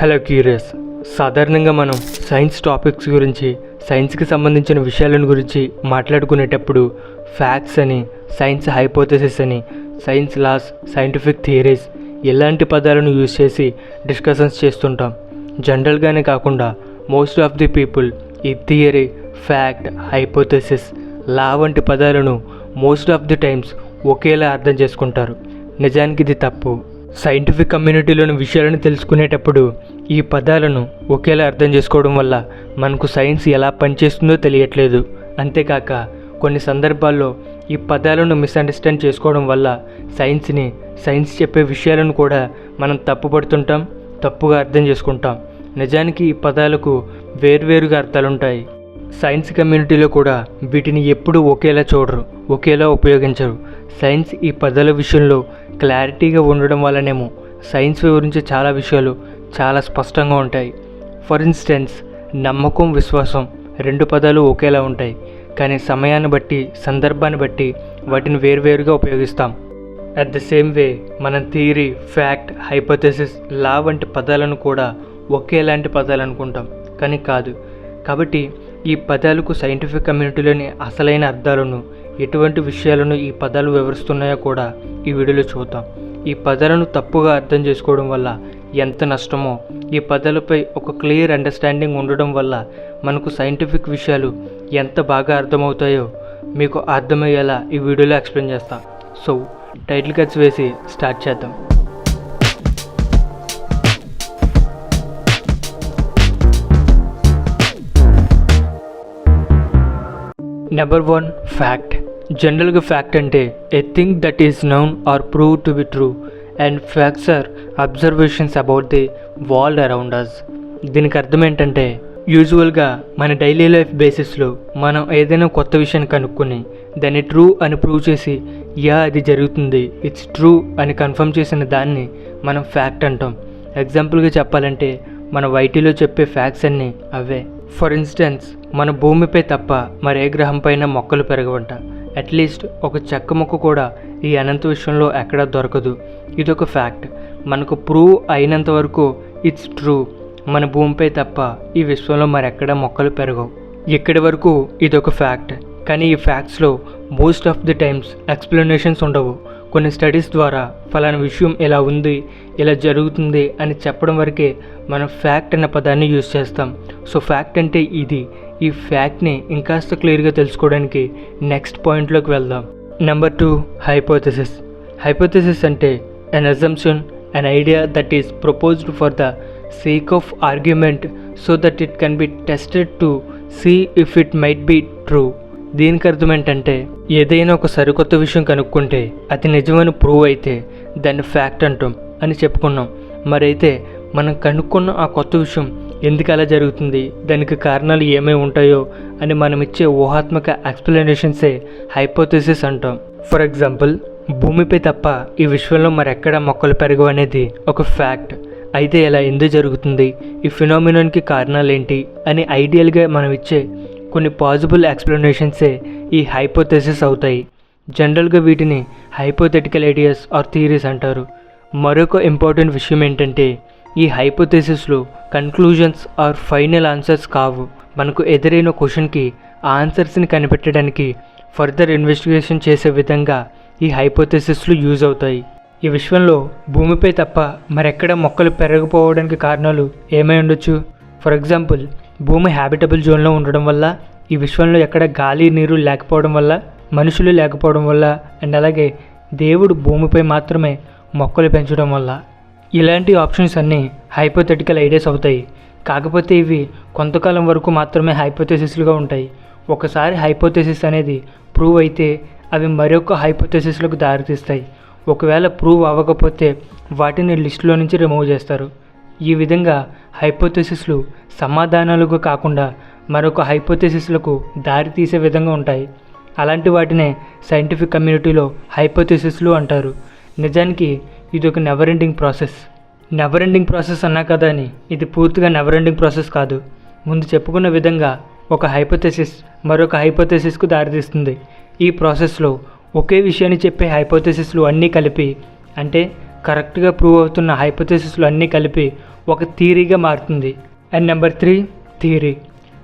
Hello curious సాధారణంగా మనం science topics గురించి సైన్స్కి సంబంధించిన విషయాలను గురించి మాట్లాడుకునేటప్పుడు ఫ్యాక్ట్స్ అని సైన్స్ హైపోథెసిస్ అని సైన్స్ లాస్ సైంటిఫిక్ థియరీస్ ఇలాంటి పదాలను యూజ్ చేసి డిస్కషన్స్ చేస్తుంటాం. జనరల్గానే కాకుండా మోస్ట్ ఆఫ్ ది పీపుల్ ఈ థియరీ ఫ్యాక్ట్ హైపోథెసిస్ లా వంటి పదాలను మోస్ట్ ఆఫ్ ది టైమ్స్ ఒకేలా అర్థం చేసుకుంటారు. నిజానికి ఇది తప్పు. సైంటిఫిక్ కమ్యూనిటీలోని విషయాలను తెలుసుకునేటప్పుడు ఈ పదాలను ఒకేలా అర్థం చేసుకోవడం వల్ల మనకు సైన్స్ ఎలా పనిచేస్తుందో తెలియట్లేదు. అంతేకాక కొన్ని సందర్భాల్లో ఈ పదాలను మిస్అండర్స్టాండ్ చేసుకోవడం వల్ల సైన్స్ని సైన్స్ చెప్పే విషయాలను కూడా మనం తప్పుపడుతుంటాం తప్పుగా అర్థం చేసుకుంటాం. నిజానికి ఈ పదాలకు వేర్వేరుగా అర్థాలుంటాయి. సైన్స్ కమ్యూనిటీలో కూడా వీటిని ఎప్పుడూ ఒకేలా చూడరు ఒకేలా ఉపయోగించరు. సైన్స్ ఈ పదాల విషయంలో క్లారిటీగా ఉండడం వల్లనేమో సైన్స్ వివరించే చాలా విషయాలు చాలా స్పష్టంగా ఉంటాయి. ఫర్ ఇన్స్టెన్స్ నమ్మకం విశ్వాసం రెండు పదాలు ఒకేలా ఉంటాయి కానీ సమయాన్ని బట్టి సందర్భాన్ని బట్టి వాటిని వేరువేరుగా ఉపయోగిస్తాం. అట్ ద సేమ్ వే మనం థియరీ ఫ్యాక్ట్ హైపోథెసిస్ లా వంటి పదాలను కూడా ఒకేలాంటి పదాలు అనుకుంటాం కానీ కాదు. కాబట్టి ఈ పదాలకు సైంటిఫిక్ కమ్యూనిటీలోని అసలైన అర్థాలను ఎటువంటి విషయాలను ఈ పదాలు వివరిస్తున్నాయో కూడా ఈ వీడియోలో చూద్దాం. ఈ పదాలను తప్పుగా అర్థం చేసుకోవడం వల్ల ఎంత నష్టమో ఈ పదాలపై ఒక క్లియర్ అండర్స్టాండింగ్ ఉండడం వల్ల మనకు సైంటిఫిక్ విషయాలు ఎంత బాగా అర్థమవుతాయో మీకు అర్థమయ్యేలా ఈ వీడియోలో ఎక్స్ప్లెయిన్ చేస్తాం. సో టైటిల్ కట్స్ వేసి స్టార్ట్ చేద్దాం. నెంబర్ వన్ ఫ్యాక్ట్ జనరల్గా ఫ్యాక్ట్ అంటే a thing that is known or proved to be true and facts are observations about the world around us దీనికి అర్థం ఏంటంటే యూజువల్గా మన డైలీ లైఫ్ బేసిస్లో మనం ఏదైనా కొత్త విషయాన్ని కనుక్కొని దాన్ని ట్రూ అని ప్రూవ్ చేసి యా అది జరుగుతుంది ఇట్స్ ట్రూ అని కన్ఫర్మ్ చేసిన దాన్ని మనం ఫ్యాక్ట్ అంటాం. ఎగ్జాంపుల్గా చెప్పాలంటే మన వైటీలో చెప్పే ఫ్యాక్ట్స్ అన్నీ అవే. ఫర్ ఇన్స్టెన్స్ మన భూమిపై తప్ప మరే గ్రహంపైన మొక్కలు పెరగవంట. అట్లీస్ట్ ఒక చెక్క మొక్క కూడా ఈ అనంత విషయంలో ఎక్కడా దొరకదు. ఇదొక ఫ్యాక్ట్. మనకు ప్రూవ్ అయినంత వరకు ఇట్స్ ట్రూ. మన భూమిపై తప్ప ఈ విశ్వంలో మరెక్కడా మొక్కలు పెరగవు. ఇక్కడి వరకు ఇదొక ఫ్యాక్ట్. కానీ ఈ ఫ్యాక్ట్స్లో most of the times explanations ఉండవు. కొన్ని స్టడీస్ ద్వారా ఫలానా విషయం ఇలా ఉంది ఇలా జరుగుతుంది అని చెప్పడం వరకే మనం ఫ్యాక్ట్ అన్న పదాన్ని యూజ్ చేస్తాం. సో ఫ్యాక్ట్ అంటే ఇది. ఈ ఫ్యాక్ట్ని ఇంకాస్త క్లియర్గా తెలుసుకోవడానికి నెక్స్ట్ పాయింట్లోకి వెళ్దాం. నెంబర్ టూ హైపోథెసిస్ హైపోథెసిస్ అంటే an assumption an idea that is proposed for the sake of argument so that it can be tested to see if it might be true దీనికి అర్థం ఏంటంటే ఏదైనా ఒక సరికొత్త విషయం కనుక్కుంటే అది నిజమని ప్రూవ్ అయితే దాన్ని ఫ్యాక్ట్ అంటాం అని చెప్పుకున్నాం. మరైతే మనం కనుక్కున్న ఆ కొత్త విషయం ఎందుకు అలా జరుగుతుంది దానికి కారణాలు ఏమై ఉంటాయో అని మనం ఇచ్చే ఊహాత్మక ఎక్స్ప్లెనేషన్సే హైపోథెసిస్ అంటాం. ఫర్ ఎగ్జాంపుల్ భూమిపై తప్ప ఈ విశ్వంలో మరెక్కడ మొక్కలు పెరగవు అనేది ఒక ఫ్యాక్ట్ అయితే ఇలా ఎందుకు జరుగుతుంది ఈ ఫినామినాన్కి కారణాలు ఏంటి అని ఐడియల్గా మనం ఇచ్చే కొన్ని పాజిబుల్ ఎక్స్ప్లెనేషన్సే ఈ హైపోథెసిస్ అవుతాయి. జనరల్గా వీటిని హైపోథెటికల్ ఐడియాస్ ఆర్ థియరీస్ అంటారు. మరొక ఇంపార్టెంట్ విషయం ఏంటంటే ఈ హైపోథెసిస్లో కన్క్లూజన్స్ ఆర్ ఫైనల్ ఆన్సర్స్ కావు. మనకు ఎదురైన క్వశ్చన్కి ఆన్సర్స్ని కనిపెట్టడానికి ఫర్దర్ ఇన్వెస్టిగేషన్ చేసే విధంగా ఈ హైపోథెసిస్లు యూజ్ అవుతాయి. ఈ విశ్వంలో భూమిపై తప్ప మరెక్కడ మొక్కలు పెరగపోవడానికి కారణాలు ఏమై ఉండొచ్చు? ఫర్ ఎగ్జాంపుల్ భూమి హ్యాబిటబుల్ జోన్లో ఉండడం వల్ల ఈ విశ్వంలో ఎక్కడ గాలి నీరు లేకపోవడం వల్ల మనుషులు లేకపోవడం వల్ల అండ్ అలాగే దేవుడు భూమిపై మాత్రమే మొక్కలు పెంచడం వల్ల. ఇలాంటి ఆప్షన్స్ అన్నీ హైపోథెటికల్ ఐడియాస్ అవుతాయి. కాకపోతే ఇవి కొంతకాలం వరకు మాత్రమే హైపోథెసిస్లుగా ఉంటాయి. ఒకసారి హైపోథెసిస్ అనేది ప్రూవ్ అయితే అవి మరొక హైపోథెసిస్లకు దారితీస్తాయి. ఒకవేళ ప్రూవ్ అవ్వకపోతే వాటిని లిస్టులో నుంచి రిమూవ్ చేస్తారు. ఈ విధంగా హైపోథెసిస్లు సమాధానాలుగా కాకుండా మరొక హైపోథెసిస్లకు దారి తీసే విధంగా ఉంటాయి. అలాంటి వాటినే సైంటిఫిక్ కమ్యూనిటీలో హైపోథెసిస్లు అంటారు. నిజానికి ఇది ఒక never ending process never ending process అన్నా కదా అని ఇది పూర్తిగా నెవర్ ఎండింగ్ ప్రాసెస్ కాదు. ముందు చెప్పుకున్న విధంగా ఒక హైపోథెసిస్ మరొక హైపోథెసిస్కు దారితీస్తుంది ఈ ప్రాసెస్లో ఒకే విషయాన్ని చెప్పే హైపోథెసిస్లు అన్నీ కలిపి అంటే కరెక్ట్గా ప్రూవ్ అవుతున్న హైపోథెసిస్లు అన్నీ కలిపి ఒక థియరీగా మారుతుంది. And number three theory.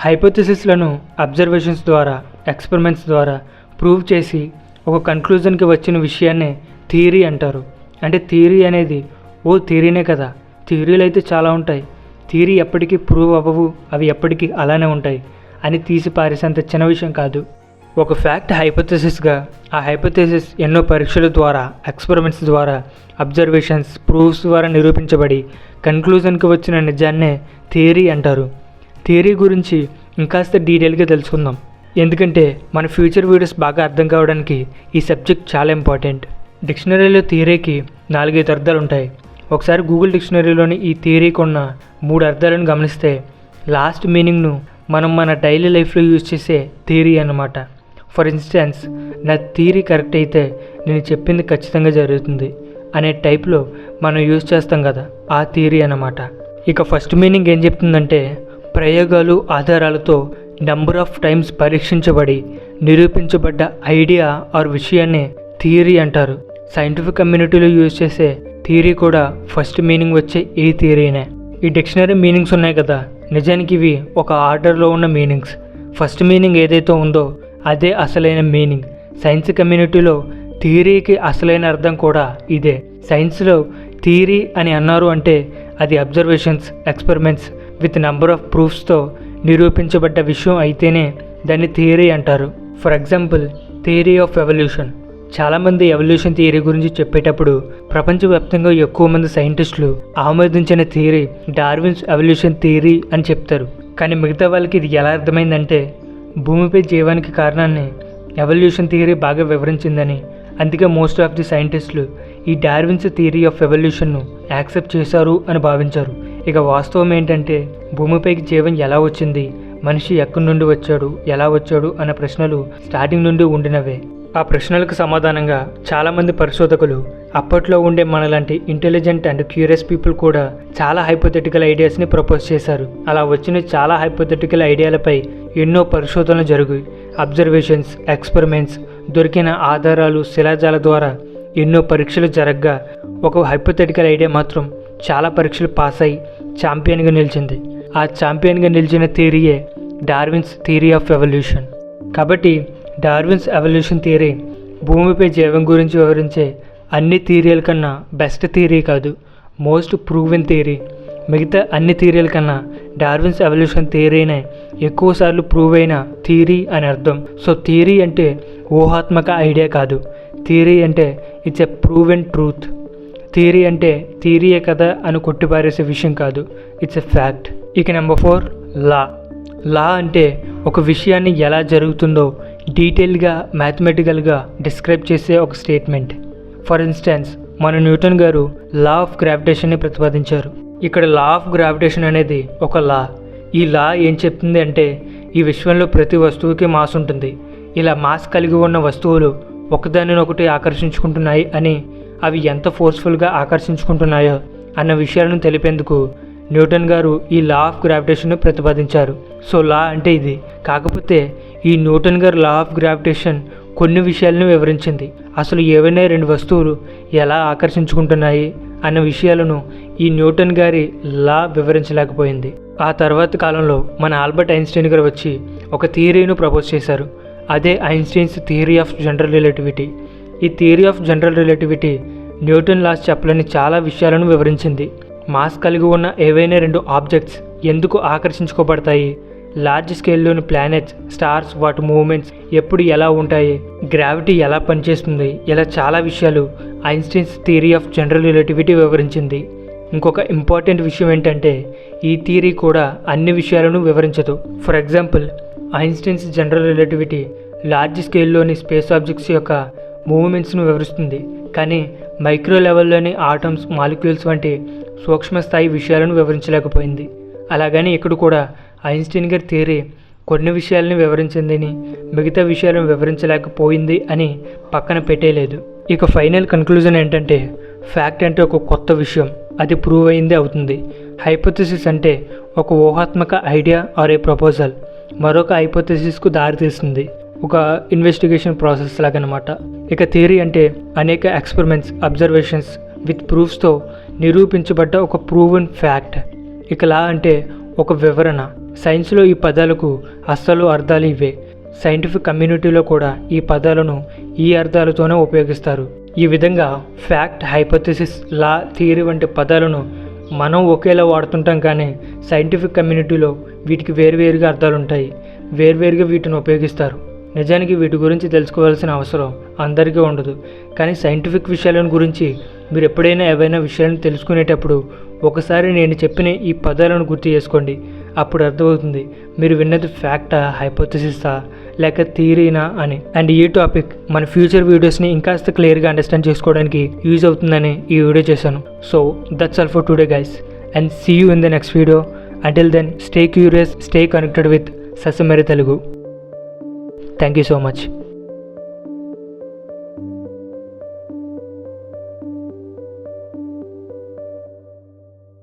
హైపోథెసిస్లను observations ద్వారా ఎక్స్పెరిమెంట్స్ ద్వారా ప్రూవ్ చేసి ఒక కన్క్లూజన్కి వచ్చిన విషయాన్నే థియరీ అంటారు. అంటే థియరీ అనేది ఓ థియరీనే కదా. థియరీలు అయితే చాలా ఉంటాయి. థియరీ ఎప్పటికీ ప్రూవ్ అవ్వవు అవి ఎప్పటికీ అలానే ఉంటాయి అని తీసి పారేసేంత చిన్న విషయం కాదు. ఒక ఫ్యాక్ట్ హైపోథెసిస్గా ఆ హైపోథెసిస్ ఎన్నో పరీక్షల ద్వారా ఎక్స్పెరిమెంట్స్ ద్వారా అబ్జర్వేషన్స్ ప్రూఫ్స్ ద్వారా నిరూపించబడి కన్క్లూజన్కి వచ్చిన నిజాన్నే థియరీ అంటారు. థియరీ గురించి ఇంకాస్త డీటెయిల్గా తెలుసుకుందాం. ఎందుకంటే మన ఫ్యూచర్ వీడియోస్ బాగా అర్థం కావడానికి ఈ సబ్జెక్ట్ చాలా ఇంపార్టెంట్ డిక్షనరీలో థియరీకి నాలుగైదు అర్థాలు ఉంటాయి. ఒకసారి గూగుల్ డిక్షనరీలోని ఈ థియరీకి ఉన్న మూడు అర్థాలను గమనిస్తే లాస్ట్ మీనింగ్ను మనం మన డైలీ లైఫ్లో యూజ్ చేసే థియరీ అన్నమాట. ఫర్ ఇన్స్టెన్స్ నా థియరీ కరెక్ట్ అయితే నేను చెప్పింది ఖచ్చితంగా జరుగుతుంది అనే టైప్లో మనం యూజ్ చేస్తాం కదా ఆ థియరీ అన్నమాట. ఇక ఫస్ట్ మీనింగ్ ఏం చెప్తుందంటే ప్రయోగాలు ఆధారాలతో నెంబర్ ఆఫ్ టైమ్స్ పరీక్షించబడి నిరూపించబడ్డ ఐడియా ఆర్ విషయాన్ని థియరీ అంటారు. సైంటిఫిక్ కమ్యూనిటీలో యూజ్ చేసే థియరీ కూడా ఫస్ట్ మీనింగ్ వచ్చే ఈ థియరీనే. ఈ డిక్షనరీ మీనింగ్స్ ఉన్నాయి కదా నిజానికి ఇవి ఒక ఆర్డర్లో ఉన్న మీనింగ్స్. ఫస్ట్ మీనింగ్ ఏదైతే ఉందో అదే అసలైన మీనింగ్. సైన్స్ కమ్యూనిటీలో థియరీకి అసలైన అర్థం కూడా ఇదే. సైన్స్లో థియరీ అని అన్నారు అంటే అది observations experiments with number of ప్రూఫ్స్తో నిరూపించబడ్డ విషయం అయితేనే దాన్ని థియరీ అంటారు. For example theory of evolution. చాలామంది ఎవల్యూషన్ థియరీ గురించి చెప్పేటప్పుడు ప్రపంచవ్యాప్తంగా ఎక్కువ మంది సైంటిస్టులు ఆమోదించిన థియరీ డార్విన్స్ ఎవల్యూషన్ థియరీ అని చెప్తారు. కానీ మిగతా వాళ్ళకి ఇది ఎలా అర్థమైందంటే భూమిపై జీవానికి కారణాన్ని ఎవల్యూషన్ థియరీ బాగా వివరించిందని. అందుకే మోస్ట్ ఆఫ్ ది సైంటిస్టులు ఈ డార్విన్స్ థియరీ ఆఫ్ ఎవల్యూషన్ను యాక్సెప్ట్ చేశారు అని భావించారు. ఇక వాస్తవం ఏంటంటే భూమిపైకి జీవం ఎలా వచ్చింది? మనిషి ఎక్కడి నుండి వచ్చాడు? ఎలా వచ్చాడు? అనే ప్రశ్నలు స్టార్టింగ్ నుండి ఉండినవే. ఆ ప్రశ్నలకు సమాధానంగా చాలామంది పరిశోధకులు అప్పట్లో ఉండే మనలాంటి ఇంటెలిజెంట్ అండ్ క్యూరియస్ పీపుల్ కూడా చాలా హైపోథెటికల్ ఐడియాస్ని ప్రపోజ్ చేశారు. అలా వచ్చిన చాలా హైపోథెటికల్ ఐడియాలపై ఎన్నో పరిశోధనలు జరిగాయి. అబ్జర్వేషన్స్ ఎక్స్పెరిమెంట్స్ దొరికిన ఆధారాలు శిలాజాల ద్వారా ఎన్నో పరీక్షలు జరగ్గా ఒక హైపోథెటికల్ ఐడియా మాత్రం చాలా పరీక్షలు పాస్ అయి ఛాంపియన్గా నిలిచింది. ఆ ఛాంపియన్గా నిలిచిన థియరీయే డార్విన్స్ థియరీ ఆఫ్ ఎవల్యూషన్. కాబట్టి డార్విన్స్ ఎవల్యూషన్ థియరీ భూమిపై జీవం గురించి వివరించే అన్ని థియరీల కన్నా బెస్ట్ థియరీ కాదు మోస్ట్ ప్రూవెన్ థియరీ. మిగతా అన్ని థియరీల కన్నా డార్విన్స్ ఎవల్యూషన్ థియరీనే ఎక్కువసార్లు ప్రూవ్ అయిన థియరీ అని అర్థం. సో థియరీ అంటే ఊహాత్మక ఐడియా కాదు. థియరీ అంటే it's a proven truth. Theory అంటే థియరీయే కదా అని కొట్టిపారేసే విషయం కాదు. It's a fact. ఇక నెంబర్ ఫోర్ లా. లా అంటే ఒక విషయాన్ని ఎలా జరుగుతుందో డీటెయిల్గా మ్యాథమెటికల్గా డిస్క్రైబ్ చేసే ఒక స్టేట్మెంట్. ఫర్ ఇన్స్టెన్స్ మన న్యూటన్ గారు లా ఆఫ్ గ్రావిటేషన్ని ప్రతిపాదించారు. ఇక్కడ లా ఆఫ్ గ్రావిటేషన్ అనేది ఒక లా. ఈ లా ఏం చెప్తుంది అంటే ఈ విశ్వంలో ప్రతి వస్తువుకి మాస్ ఉంటుంది. ఇలా మాస్ కలిగి ఉన్న వస్తువులు ఒకదానినొకటి ఆకర్షించుకుంటున్నాయి అని అవి ఎంత ఫోర్స్ఫుల్గా ఆకర్షించుకుంటున్నాయో అన్న విషయాలను తెలిపేందుకు న్యూటన్ గారు ఈ లా ఆఫ్ గ్రావిటేషన్ను ప్రతిపాదించారు. సో లా అంటే ఇది. కాకపోతే ఈ న్యూటన్ గారి లా ఆఫ్ గ్రావిటేషన్ కొన్ని విషయాలను వివరించింది. అసలు ఏవైనా రెండు వస్తువులు ఎలా ఆకర్షించుకుంటున్నాయి అన్న విషయాలను ఈ న్యూటన్ గారి లా వివరించలేకపోయింది. ఆ తర్వాత కాలంలో మన ఆల్బర్ట్ ఐన్స్టైన్ గారు వచ్చి ఒక థియరీను ప్రపోజ్ చేశారు. అదే Einstein's theory of general relativity. ఈ theory of general relativity Newton laws చెప్పలేని చాలా విషయాలను వివరించింది. మాస్ కలిగి ఉన్న ఏవైనా రెండు ఆబ్జెక్ట్స్ ఎందుకు ఆకర్షించుకోబడతాయి? లార్జ్ స్కేల్లోని ప్లానెట్స్ స్టార్స్ వాటి మూమెంట్స్ ఎప్పుడు ఎలా ఉంటాయి? గ్రావిటీ ఎలా పనిచేస్తుంది? ఇలా చాలా విషయాలు Einstein's theory of general relativity వివరించింది. ఇంకొక ఇంపార్టెంట్ విషయం ఏంటంటే ఈ థియరీ కూడా అన్ని విషయాలను వివరించదు. For example Einstein's general relativity large స్కేల్లోని space objects యొక్క మూవ్మెంట్స్ను వివరిస్తుంది. కానీ మైక్రో లెవెల్లోని ఆటమ్స్ మాలిక్యూల్స్ వంటి సూక్ష్మ స్థాయి విషయాలను వివరించలేకపోయింది. అలాగని ఇక్కడ కూడా ఐన్స్టీన్ గారి థియరీ కొన్ని విషయాలను వివరించిందని మిగతా విషయాలను వివరించలేకపోయింది అని పక్కన పెట్టేయలేదు ఇక ఫైనల్ కన్క్లూజన్ ఏంటంటే ఫ్యాక్ట్ అంటే ఒక కొత్త విషయం. అది ప్రూవ్ అయిందే అవుతుంది. హైపోథెసిస్ అంటే ఒక ఊహాత్మక ఐడియా ఆర్ ఏ ప్రపోజల్. మరొక హైపోథెసిస్కు దారితీస్తుంది ఒక ఇన్వెస్టిగేషన్ ప్రాసెస్ లాగనమాట. ఇక థియరీ అంటే అనేక ఎక్స్పెరిమెంట్స్ అబ్జర్వేషన్స్ విత్ ప్రూఫ్స్తో నిరూపించబడ్డ ఒక ప్రూవెన్ ఫ్యాక్ట్. ఇక లా అంటే ఒక వివరణ. సైన్స్లో ఈ పదాలకు అస్సలు అర్థాలు ఇవే సైంటిఫిక్ కమ్యూనిటీలో కూడా ఈ పదాలను ఈ అర్థాలతోనే ఉపయోగిస్తారు. ఈ విధంగా ఫ్యాక్ట్ హైపోథెసిస్ లా థియరీ వంటి పదాలను మనం ఒకేలా వాడుతుంటాం కానీ సైంటిఫిక్ కమ్యూనిటీలో వీటికి వేరువేరుగా అర్థాలు ఉంటాయి వేర్వేరుగా వీటిని ఉపయోగిస్తారు. నిజానికి వీటి గురించి తెలుసుకోవాల్సిన అవసరం అందరికీ ఉండదు. కానీ సైంటిఫిక్ విషయాలను గురించి మీరు ఎప్పుడైనా ఏవైనా విషయాలను తెలుసుకునేటప్పుడు ఒకసారి నేను చెప్పిన ఈ పదాలను గుర్తు చేసుకోండి. అప్పుడు అర్థమవుతుంది మీరు విన్నది ఫ్యాక్టా హైపోథసిసా లేక థియరీనా అని. అండ్ ఈ టాపిక్ మన ఫ్యూచర్ వీడియోస్ని ఇంకాస్త క్లియర్గా అండర్స్టాండ్ చేసుకోవడానికి యూజ్ అవుతుందని ఈ వీడియో చేశాను. So that's all for today guys and see you in the next video until then stay curious stay connected with Sasamari Telugu thank you so much